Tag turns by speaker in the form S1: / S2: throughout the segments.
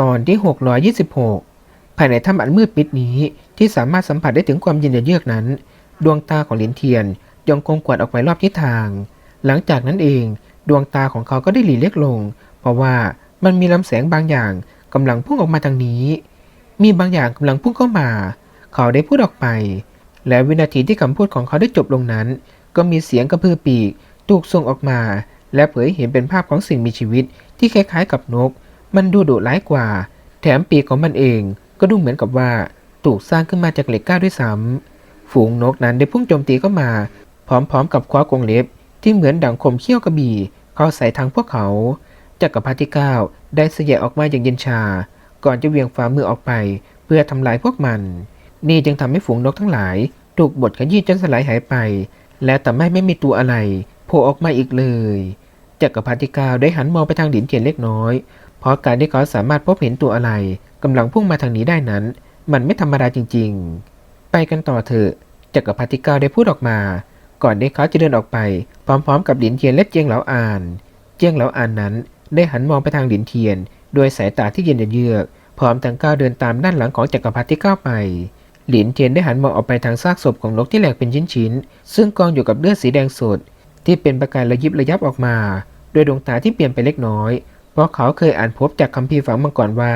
S1: ตอนที่ 626 ภายในถ้ำอันมืดมิดนี้ที่สามารถสัมผัสได้ถึงความเย็นเยือกนั้น ดวงตาของหลินเทียนยังคงกวาดออกไปรอบทิศทาง หลังจากนั้นเองดวงตาของเขาก็ได้หลีเล็กลง เพราะว่ามันมีลำแสงบางอย่างกำลังพุ่งออกมาทางนี้ มีบางอย่างกำลังพุ่งเข้ามา เขาได้พูดออกไป และวินาทีที่คำพูดของเขาได้จบลงนั้น ก็มีเสียงกระพือปีกถูกส่งออกมา และเผยเห็นเป็นภาพของสิ่งมีชีวิตที่คล้ายๆกับนก มันดูดุร้ายกว่า แถมปีกของมันเองก็ดูเหมือนกับว่าถูกสร้างขึ้นมาจากเหล็กก้าวด้วยซ้ำฝูงนกนั้นได้พุ่งโจมตีเข้ามา พร้อมๆ กับคว้ากรงเล็บ ที่เหมือนดังคมเขี้ยวกระบี่เข้าใส่ทางพวกเขาจักรพรรดิที่เก้าได้เสยออกมาอย่างเย็นชา ก่อนจะเวียงฝ่ามือออกไป เพื่อทำลายพวกมัน นี่จึงทำให้ฝูงนกทั้งหลาย ถูกบดขยี้จนสลายหายไป และแต่ไม่ไม่มีตัวอะไรโผล่ออกมาอีกเลยจักรพรรดิที่เก้าได้หันมองไปทางหลินเทียนเล็กน้อย เพราะการที่เขาสามารถพบเห็นตัวอะไรกำลังพุ่งมาทางนี้ได้นั้น มันไม่ธรรมดาจริง ๆ ไปกันต่อเถอะจักรพรรดิเก้าได้พูดออกมา ก่อนที่เขาจะเดินออกไป พร้อมๆ กับหลินเทียนและเจียงเหลาอาน เจียงเหลาอานนั้น ได้หันมองไปทางหลินเทียน โดยสายตาที่เย็นเยือกพร้อมทั้งก้าวเดินตามด้านหลังของจักรพรรดิที่ก้าไป หลินเทียนได้หันมองออกไปทางซากศพของนกที่แหลกเป็นชิ้นๆ ซึ่งกองอยู่กับเลือดสีแดงสดที่เป็นประกายระยิบระยับออกมาด้วยดวงตาที่เปลี่ยนไปเล็กน้อย เพราะเขาเคยอ่านพบจากคัมภีร์ฝังมาก่อนว่า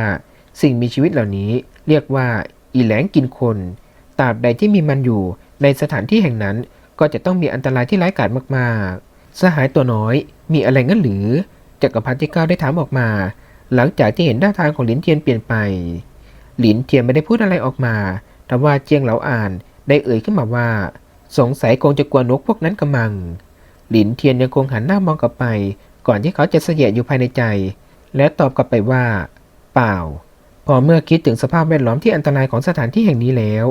S1: สิ่งมีชีวิตเหล่านี้เรียกว่า อีแหลงกินคนตราบใดที่มีมันอยู่ ในสถานที่แห่งนั้นก็จะต้องมีอันตรายที่ร้ายกาจมากๆ สหายตัวน้อยมีอะไรงั้นหรือจักรพรรดิที่เก้าได้ถามออกมา หลังจากที่เห็นหน้าทางของหลินเทียนเปลี่ยนไป หลินเทียนไม่ได้พูดอะไรออกมาแต่ว่าเจียงเหลาอ่านได้เอ่ยขึ้นมาว่า สงสัยคงจะกลัวนกพวกนั้นกำมัง หลินเทียนยังคงหันหน้ามองกลับไป ก่อนที่เขาจะเสยะอยู่ภายในใจ และตอบกลับไปว่า เปล่า พอเมื่อคิดถึงสภาพแวดล้อมที่อันตรายของสถานที่แห่งนี้แล้ว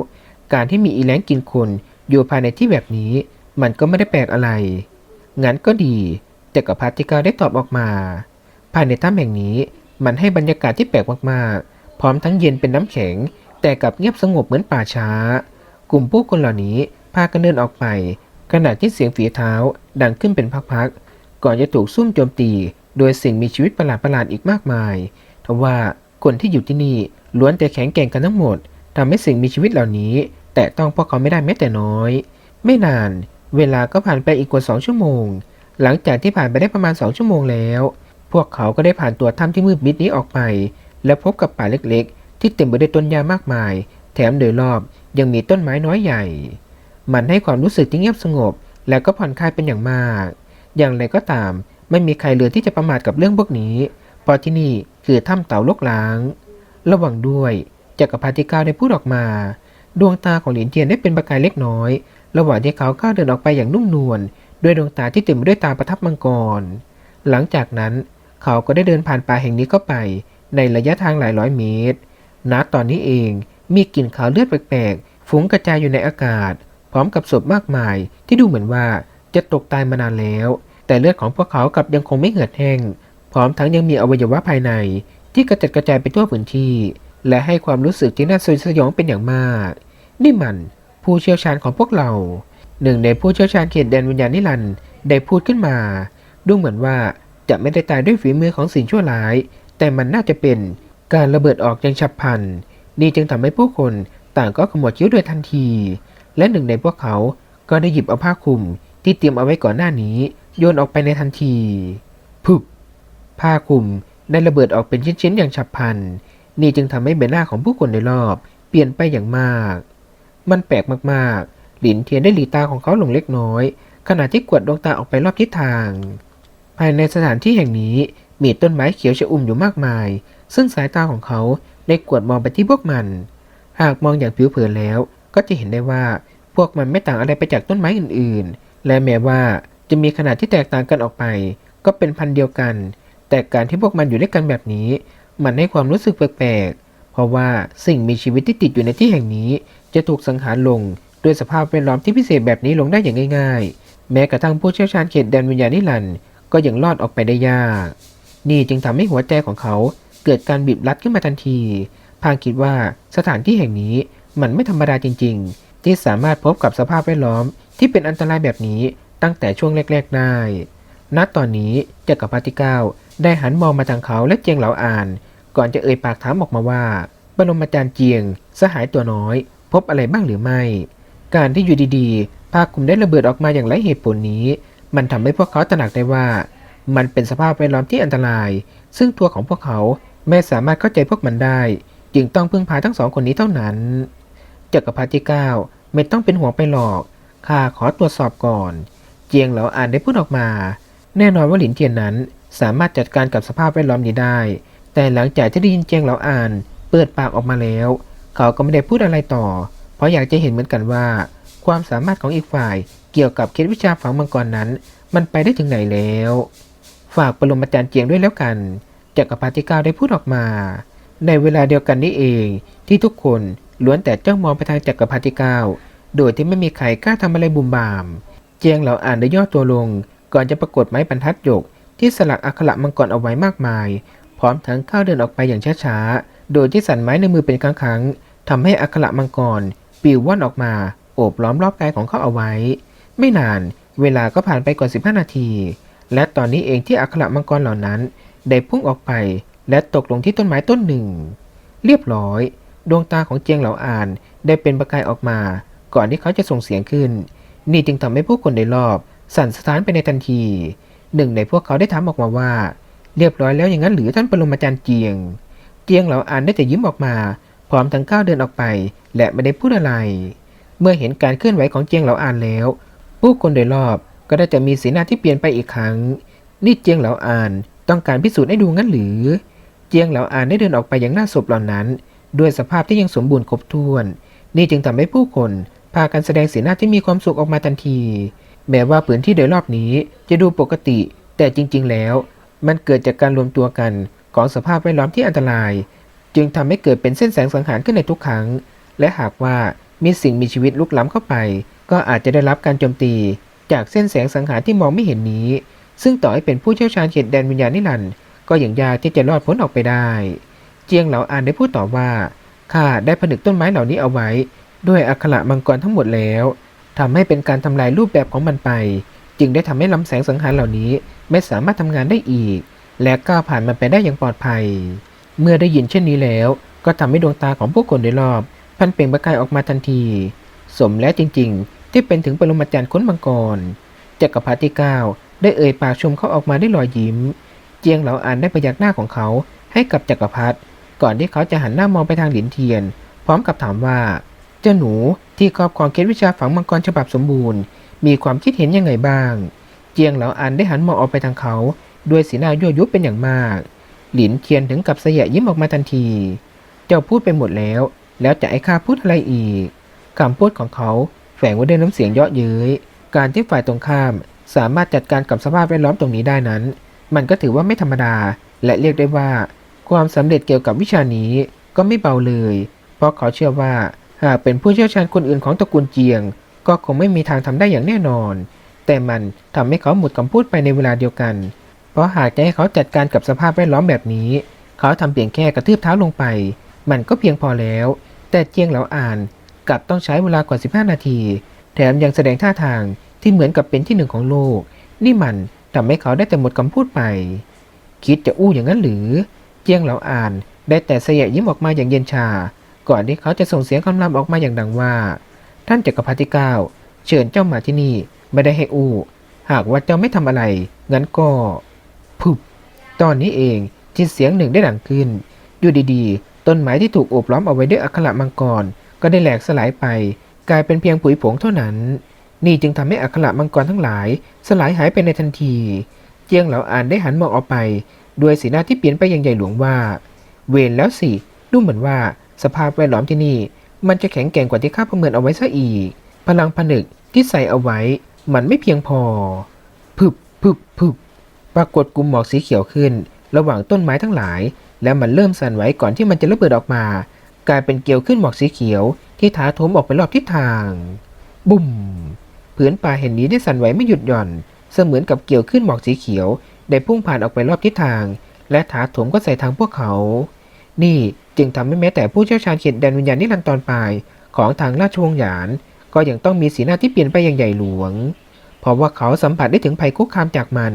S1: การที่มีอีแลงกินคนอยู่ภายในที่แบบนี้ มันก็ไม่ได้แปลกอะไร งั้นก็ดีจักรพรรดิเก้าได้ตอบออกมา ภายในถ้ำแห่งนี้มันให้บรรยากาศที่แปลกมากๆ พร้อมทั้งเย็นเป็นน้ำแข็ง แต่กลับเงียบสงบเหมือนป่าช้า กลุ่มผู้คนเหล่านี้พากันเดินออกไป ขณะที่เสียงฝีเท้าดังขึ้นเป็นพักๆ ก่อนจะถูกซุ่มโจมตี โดยสิ่งมีชีวิตประหลาดๆอีกมากมายทว่าคนที่อยู่ที่นี่ล้วนแต่แข็งแกร่งกันทั้งหมดทำให้สิ่งมีชีวิตเหล่านี้ แต่ต้องพวกเขาไม่ได้แม้แต่น้อย ไม่นาน เวลาก็ผ่านไปอีกกว่าสองชั่วโมง หลังจากที่ผ่านไปได้ประมาณสองชั่วโมงแล้ว พวกเขาก็ได้ผ่านตัวถ้ำที่มืดมิดนี้ออกไป และพบกับป่าเล็กๆ ที่เต็มไปด้วยต้นหญ้ามากมาย แถมโดยรอบยังมีต้นไม้น้อยใหญ่ มันให้ความรู้สึกที่เงียบสงบ และก็ผ่อนคลายเป็นอย่างมาก อย่างไรก็ตาม ไม่มีใครเหลือที่จะประมาทกับเรื่องพวกนี้ เพราะที่นี่คือถ้ำเต่าลกล้าง ระวังด้วยจักรพรรดิก้าวได้พูดออกมา ดวงตาของหลินเทียนได้เป็นประกายเล็กน้อย ระหว่างที่เขาก้าวเดินออกไปอย่างนุ่มนวลด้วยดวงตาที่เต็มไปด้วยตาประทับมังกร หลังจากนั้นเขาก็ได้เดินผ่านป่าแห่งนี้เข้าไป ในระยะทางหลายร้อยเมตรณตอนนี้เองมีกลิ่นขาวเลือดแปลกๆฟุ้งกระจายอยู่ในอากาศ พร้อมกับศพมากมายที่ดูเหมือนว่าจะตกตายมานานแล้ว แต่เลือดของพวกเขากลับยังคงไม่เหือดแห้ง พร้อมทั้งยังมีอวัยวะภายใน ที่กระจัดกระจายไปทั่วพื้นที่ และให้ความรู้สึกที่น่าสยดสยองเป็นอย่างมาก นี่มันผู้เชี่ยวชาญของพวกเรา หนึ่งในผู้เชี่ยวชาญเขตแดนวิญญาณนิรันด์ได้พูดขึ้นมา ดูเหมือนว่าจะไม่ได้ตายด้วยฝีมือของสิ่งชั่วร้าย แต่มันน่าจะเป็นการระเบิดออกอย่างฉับพลัน นี่จึงทำให้ผู้คนต่างก็ขมวดคิ้วโดยทันที และหนึ่งในพวกเขาก็ได้หยิบเอาผ้าคลุมที่เตรียมเอาไว้ก่อนหน้านี้ โยนออกไปในทันทีพึบผ้าคลุมได้ระเบิดออกเป็นชิ้นๆอย่างฉับพลัน นี่จึงทำให้ใบหน้าของผู้คนในรอบ เปลี่ยนไปอย่างมาก มันแปลกมากๆ หลินเทียนได้หลีตาของเขาลงเล็กน้อย ขณะที่กวดดวงตาออกไปรอบทิศทาง ภายในสถานที่แห่งนี้มีต้นไม้เขียวชอุ่มอยู่มากมาย ซึ่งสายตาของเขาได้กวดมองไปที่พวกมัน หากมองอย่างผิวเผินแล้ว ก็จะเห็นได้ว่าพวกมันไม่ต่างอะไรไปจากต้นไม้อื่นๆ และแม้ว่า จะมีขนาดที่แตกต่างกันออกไป ก็เป็นพันเดียวกัน แต่การที่พวกมันอยู่ด้วยกันแบบนี้ มันให้ความรู้สึกแปลกๆ เพราะว่าสิ่งมีชีวิตที่ติดอยู่ในที่แห่งนี้ จะถูกสังหารลงด้วยสภาพแวดล้อมที่พิเศษแบบนี้ลงได้อย่างง่าย ๆ แม้กระทั่งผู้เชี่ยวชาญเขตแดนวิญญาณนิรันด์ก็ยังรอดออกไปได้ยาก นี่จึงทำให้หัวใจของเขาเกิดการบีบรัดขึ้นมาทันทีพางคิดว่าสถานที่แห่งนี้มันไม่ธรรมดาจริง ๆ ที่สามารถพบกับสภาพแวดล้อมที่เป็นอันตรายแบบนี้ ตั้งแต่ช่วงแรก ๆ ได้ ณ ตอนนี้เจักรพรรดิเก้าได้หันมองมาทางเขาและเจียงเหลาอ่าน ก่อนจะเอ่ยปากถามออกมาว่า บรมอาจารย์เจียง สหายตัวน้อย พบอะไรบ้างหรือไม่ การที่อยู่ดีๆภาคกลุ่มได้ระเบิดออกมาอย่างไร้เหตุผลนี้ มันทำให้พวกเขาตระหนักได้ว่า มันเป็นสภาพแวดล้อมที่อันตราย ซึ่งตัวของพวกเขาไม่สามารถเข้าใจพวกมันได้ จึงต้องพึ่งพาทั้งสองคนนี้เท่านั้นจักรพรรดิเก้าไม่ต้องเป็นห่วงไปหรอกข้าขอตรวจสอบก่อน เจียงเหลาอ่านได้พูดออกมา แน่นอนว่าหลินเทียนนั้นสามารถจัดการกับสภาพแวดล้อมนี้ได้ แต่หลังจากที่ได้ยินเจียงเหลาอ่านเปิดปากออกมาแล้ว เขาก็ไม่ได้พูดอะไรต่อ เพราะอยากจะเห็นเหมือนกันว่า ความสามารถของอีกฝ่าย เกี่ยวกับเคล็ดวิชาฝังมังกรนั้น มันไปได้ถึงไหนแล้ว ฝากปรมาจารย์เจียงด้วยแล้วกันจักรพรรดิเก้าได้พูดออกมา ในเวลาเดียวกันนี้เองที่ทุกคนล้วนแต่จ้องมองไปทางจักรพรรดิเก้าโดยที่ไม่มีใครกล้าทำอะไรบุมบาม เจียงเหล่าอ่านได้ย่อตัวลง ก่อนจะปรากฏไม้บรรทัดหยก ที่สลักอักขระมังกรเอาไว้มากมาย พร้อมทั้งก้าวเดินออกไปอย่างช้าๆ โดยที่สั่นไม้ในมือเป็นครั้งๆทำให้อักขระมังกรปลิวว่อนออกมา โอบล้อมรอบกายของเขาเอาไว้ ไม่นานเวลาก็ผ่านไปกว่า 15 นาที และตอนนี้เองที่อักขระมังกรเหล่านั้น ได้พุ่งออกไป และตกลงที่ต้นไม้ต้นหนึ่ง เรียบร้อย ดวงตาของเจียงเหล่าอ่านได้เป็นประกายออกมา ก่อนที่เขาจะส่งเสียงขึ้น นี่จึงทำให้ผู้คนในรอบ สั่นสะท้านไปในทันที หนึ่งในพวกเขาได้ถามออกมาว่า เรียบร้อยแล้วอย่างนั้นหรือท่านปรมาจารย์เจียง เจียงเหลาอ่านได้แต่ยิ้มออกมา พร้อมทั้งก้าวเดินออกไป และไม่ได้พูดอะไร เมื่อเห็นการเคลื่อนไหวของเจียงเหลาอ่านแล้ว ผู้คนโดยรอบก็ได้จะมีสีหน้าที่เปลี่ยนไปอีกครั้ง นี่เจียงเหลาอานต้องการพิสูจน์ให้ดูงั้นหรือ เจียงเหลาอานได้เดินออกไปอย่างหน้าศพเหล่านั้น ด้วยสภาพที่ยังสมบูรณ์ครบถ้วน นี่จึงทำให้ผู้คน พากันแสดงสีหน้าที่มีความสุขออกมาทันที แม้ว่าพื้นที่โดยรอบนี้จะดูปกติ แต่จริงๆ แล้ว มันเกิดจากการรวมตัวกันของสภาพแวดล้อมที่อันตราย จึงทำให้เกิดเป็นเส้นแสงสังหารขึ้นในทุกครั้ง และหากว่ามีสิ่งมีชีวิตลุกล้ำเข้าไป ก็อาจจะได้รับการโจมตี จากเส้นแสงสังหารที่มองไม่เห็นนี้ ซึ่งต่อให้เป็นผู้เชี่ยวชาญเขตแดนวิญญาณนิรันดร์ก็ยังยากที่จะรอดพ้นออกไปได้ เจียงเหลาอานได้พูดต่อว่าข้าได้ผนึกต้นไม้เหล่านี้เอาไว้ ด้วยอักขระมังกรทั้งหมดแล้วทำให้เป็นการทำลายรูปแบบของมันไป จึงได้ทำให้ลำแสงสังหารเหล่านี้ไม่สามารถทำงานได้อีก และก้าวผ่านมันไปได้อย่างปลอดภัย เมื่อได้ยินเช่นนี้แล้ว ก็ทำให้ดวงตาของผู้คนโดยรอบพันเปล่งประกายออกมาทันที สมและจริง ๆ ที่เป็นถึงปรมาจารย์ค้นมังกรจักรพรรดิที่เก้าได้เอ่ยปากชมเขาออกมาได้รอยยิ้ม เจียงเหลาอ่านได้พยักหน้าของเขาให้กับจักรพรรดิก่อนที่เขาจะหันหน้ามองไปทางหลินเทียน พร้อมกับถามว่า เจ้าหนูที่ครอบครองเคล็ดวิชาฝังมังกรฉบับสมบูรณ์ มีความคิดเห็นยังไงบ้าง เจียงเหลาอันได้หันมองออกไปทางเขา ด้วยสีหน้ายั่วยุเป็นอย่างมาก หลินเทียนถึงกับเสยยิ้มออกมาทันที เจ้าพูดไปหมดแล้ว แล้วจะไอ้ข้าพูดอะไรอีกคำพูดของเขาแฝงไว้ด้วยน้ำเสียงเยาะเย้ย การที่ฝ่ายตรงข้ามสามารถจัดการกับสภาพแวดล้อมตรงนี้ได้นั้น มันก็ถือว่าไม่ธรรมดา และเรียกได้ว่า ความสำเร็จเกี่ยวกับวิชานี้ก็ไม่เบาเลย เพราะเขาเชื่อว่า หากเป็นผู้เชี่ยวชาญคนอื่นของตระกูลเจียง ก็คงไม่มีทางทำได้อย่างแน่นอน แต่มันทำให้เขาหมดคำพูดไปในเวลาเดียวกัน เพราะหากจะให้เขาจัดการกับสภาพแวดล้อมแบบนี้ เขาทำเพียงแค่กระทืบเท้าลงไป มันก็เพียงพอแล้ว แต่เจียงเหลาอ่านกลับต้องใช้เวลากว่า 15 นาที แถมยังแสดงท่าทางที่เหมือนกับเป็นที่หนึ่งของโลก นี่มันทำให้เขาได้แต่หมดคำพูดไป คิดจะอู้อย่างนั้นหรือ เจียงเหลาอ่านได้แต่เสยยิ้มออกมาอย่างเย็นชา ก่อนที่เขาจะส่งเสียงคำรามออกมาอย่างดังว่า ท่านจักรพรรดิเก้าเชิญเจ้ามาที่นี่ไม่ได้ให้อู้ หากว่าเจ้าไม่ทำอะไร งั้นก็พุบตอนนี้เองที่เสียงหนึ่งได้ดังขึ้น อยู่ดีๆ ต้นไม้ที่ถูกโอบล้อมเอาไว้ด้วยอัคระมังกร ก็ได้แหลกสลายไป กลายเป็นเพียงผุยผงเท่านั้น นี่จึงทำให้อัคระมังกรทั้งหลาย สลายหายไปในทันที เจียงเหลาอ่านได้หันมองออกไป ด้วยสีหน้าที่เปลี่ยนไปอย่างใหญ่หลวงว่า เวรแล้วสิดูเหมือนว่า สภาพแวดล้อมที่นี่ มันจะแข็งแกร่งกว่าที่ข้าประเมินเอาไว้ซะอีก พลังผนึกที่ใส่เอาไว้ มันไม่เพียงพอพึบพึบพึบปรากฏกลุ่มหมอกสีเขียวขึ้น ระหว่างต้นไม้ทั้งหลาย แล้วมันเริ่มสั่นไหวก่อนที่มันจะระเบิดออกมา กลายเป็นเกลียวขึ้นหมอกสีเขียว ที่ถาโถมออกไปรอบทิศทาง บุ่มผืนป่าเห็นนี้ได้สั่นไหวไม่หยุดหย่อน เสมือนกับเกี่ยวขึ้นหมอกสีเขียว ได้พุ่งผ่านออกไปรอบทิศทาง และถาโถมก็ใส่ทางพวกเขา นี่ จึงทำให้แม้แต่ผู้เชี่ยวชาญเขตแดนวิญญาณนิรันดร์ตอนปลายของทางราชวงศ์หยาน ก็ยังต้องมีสีหน้าที่เปลี่ยนไปอย่างใหญ่หลวง เพราะว่าเขาสัมผัสได้ถึงภัยคุกคามจากมัน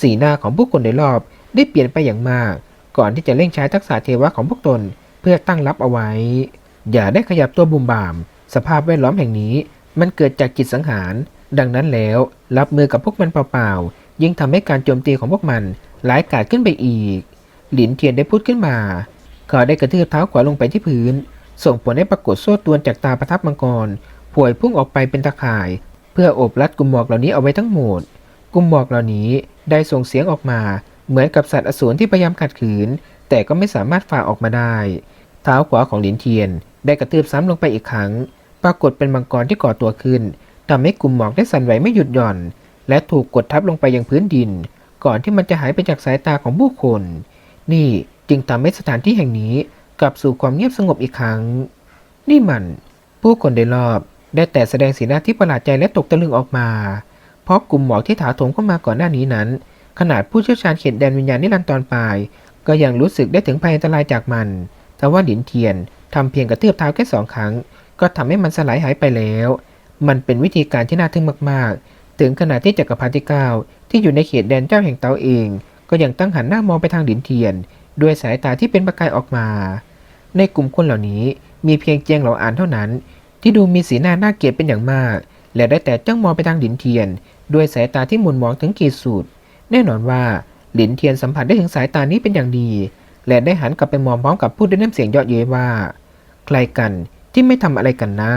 S1: สีหน้าของผู้คนในรอบได้เปลี่ยนไปอย่างมาก ก่อนที่จะเร่งใช้ทักษะเทวะของพวกตนเพื่อตั้งรับเอาไว้ อย่าได้ขยับตัวบุมบาม สภาพแวดล้อมแห่งนี้ มันเกิดจากจิตสังหาร ดังนั้นแล้วรับมือกับพวกมันเปล่าๆยิ่งทำให้การโจมตีของพวกมันร้ายกาจขึ้นไปอีก หลินเทียนได้พูดขึ้นมา เขาได้กระทืบเท้าขวาลงไปที่พื้น ส่งผลให้ปรากฏโซ่ตวนจากตาประทับมังกรผวยพุ่งออกไปเป็นตะข่าย เพื่อโอบรัดกลุ่มหมอกเหล่านี้เอาไว้ทั้งหมด กลุ่มหมอกเหล่านี้ได้ส่งเสียงออกมา เหมือนกับสัตว์อสูรที่พยายามขัดขืน แต่ก็ไม่สามารถฝ่าออกมาได้ เท้าขวาของหลินเทียน ได้กระทืบซ้ำลงไปอีกครั้ง ปรากฏเป็นมังกรที่ก่อตัวขึ้นทำให้กลุ่มหมอกได้สั่นไหวไม่หยุดหย่อน และถูกกดทับลงไปยังพื้นดิน ก่อนที่มันจะหายไปจากสายตาของผู้คน นี่ จึงทำให้สถานที่แห่งนี้กลับสู่ความเงียบสงบอีกครั้ง นี่มัน ผู้คนโดยรอบได้แต่แสดงสีหน้าที่ประหลาดใจและตกตะลึงออกมา เพราะกลุ่มหมอกที่ถาโถมเข้ามาก่อนหน้านี้นั้น ขนาดผู้เชี่ยวชาญเขตแดนวิญญาณนิรันดร์ตอนปลาย ก็ยังรู้สึกได้ถึงภัยอันตรายจากมัน แต่ว่าหลินเทียนทำเพียงกระเทือบเท้าแค่สองครั้ง ก็ทำให้มันสลายหายไปแล้ว มันเป็นวิธีการที่น่าทึ่งมาก ๆ ถึงขนาดที่จักรพรรดิเก้าที่อยู่ในเขตแดนเจ้าแห่งเตาเอง ก็ยังตั้งหันหน้ามองไปทางหลินเทียน ด้วยสายตาที่เป็นประกายออกมา ในกลุ่มคนเหล่านี้มีเพียงเจียงเหลาอานเท่านั้น ที่ดูมีสีหน้าน่าเกลียดเป็นอย่างมาก และได้แต่จ้องมองไปทางหลินเทียน ด้วยสายตาที่หมุนมองถึงขีดสุดแน่นอนว่าหลินเทียนสัมผัสได้ถึงสายตานี้เป็นอย่างดี และได้หันกลับไปมองพร้อมกับพูดด้วยน้ำเสียงเยาะเย้ยว่า ใครกันที่ไม่ทำอะไรกันนะ